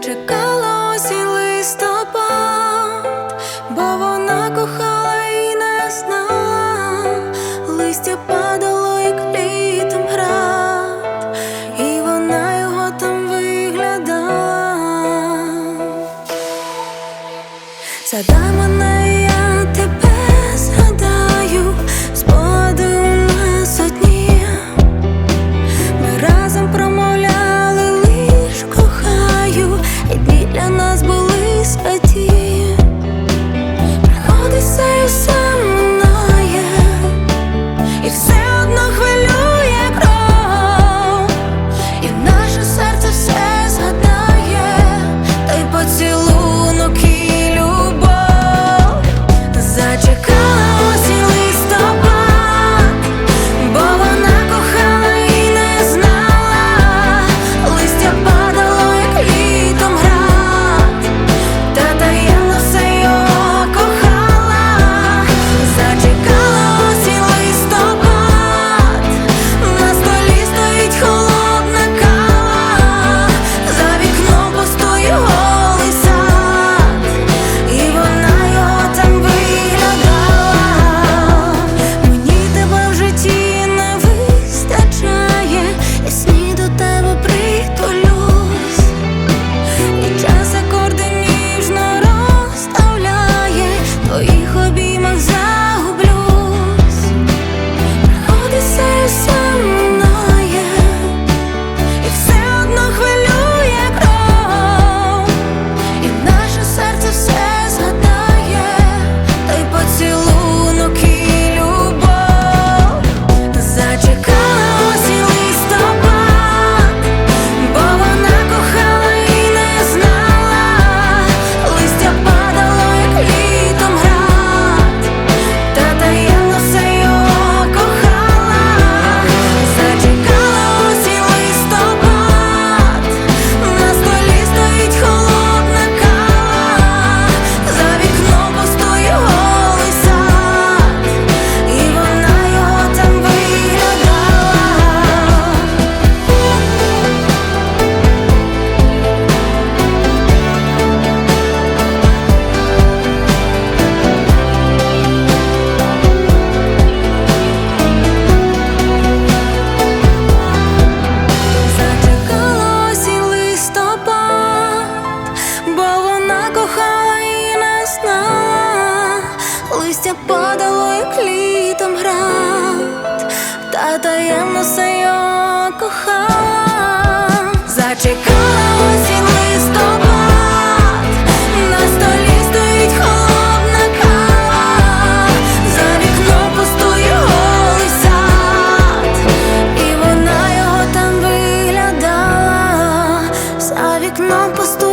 чекала осінь листопад, бо вона кохала і не знала, листя падало, як літом град, і вона його там виглядала. Задай мене. таємно все його кохав. Зачекала осінь листопад. На столі стоїть холодна кава. За І вона його там виглядала. За вікном пустує